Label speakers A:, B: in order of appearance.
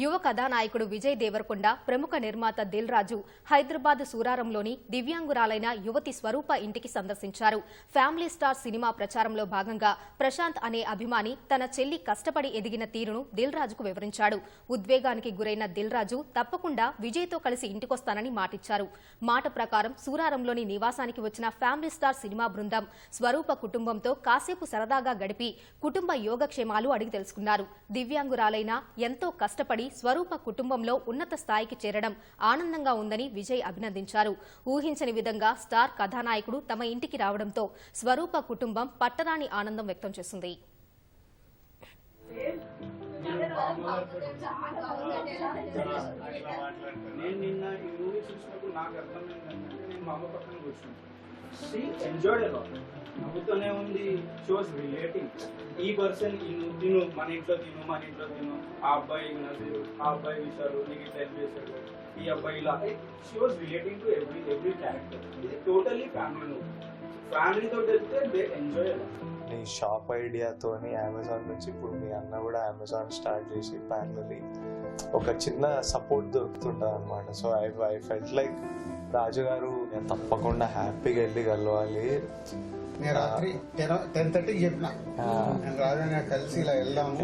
A: యువ కథానాయకుడు విజయ్ దేవరకొండ ప్రముఖ నిర్మాత దిల్ రాజు హైదరాబాద్ సూరారంలోని దివ్యాంగురాలైన యువతి స్వరూప ఇంటికి సందర్శించారు. ఫ్యామిలీ స్టార్ సినిమా ప్రచారంలో భాగంగా ప్రశాంత్ అనే అభిమాని తన చెల్లి కష్టపడి ఎదిగిన తీరును దిల్ రాజుకు వివరించాడు. ఉద్వేగానికి గురైన దిల్ రాజు తప్పకుండా విజయ్తో కలిసి ఇంటికొస్తానని మాటిచ్చారు. మాట ప్రకారం సూరారంలోని నివాసానికి వచ్చిన ఫ్యామిలీ స్టార్ సినిమా బృందం స్వరూప కుటుంబంతో కాసేపు సరదాగా గడిపి కుటుంబ యోగక్షేమాలు అడిగి తెలుసుకున్నారు. దివ్యాంగురాలైన ఎంతో కష్టపడి స్వరూప కుటుంబంలో ఉన్నత స్థాయికి చేరడం ఆనందంగా ఉందని విజయ్ అభినందించారు. ఊహించని విధంగా స్టార్ కథానాయకుడు తమ ఇంటికి రావడంతో స్వరూప కుటుంబం పట్టరాని ఆనందం వ్యక్తం చేసింది.
B: నేను నిన్న ఈ మూవీ చూసినప్పుడు నాకు అర్థమైందంటే నేను మా అమ్మ పక్కన కూర్చున్నాను. ఎంజాయ్డ్ అలా నవ్వుతూనే ఉంది షోస్ రిలేటింగ్ ఈ పర్సన్ తిను మన ఇంట్లో తిను మన ఇంట్లో తిను. ఆ అబ్బాయి నజీరు ఆ అబ్బాయి విషయాలు నీకు ఇట్లా చేశాడు. ఈ అబ్బాయి ఇలా she relating to every every character ఇది టోటలీ ఫ్యామిలీ మూవీ ఫ్యామిలీతో వెళ్తే దే ఎంజాయ్
C: నీ షాప్ ఐడియాతోని అమెజాన్ నుంచి ఇప్పుడు మీ అన్న కూడా అమెజాన్ స్టార్ట్ చేసి ప్యారలీ ఒక చిన్న సపోర్ట్ దొరుకుతుంటుంది అనమాట so I I felt like Raju garu నేను తప్పకుండా హ్యాపీగా వెళ్ళి కలవాలి
D: నేను రాత్రి టెన్ టెన్ థర్టీకి చెప్పిన. నేను రాజు కలిసి ఇలా వెళ్దాము.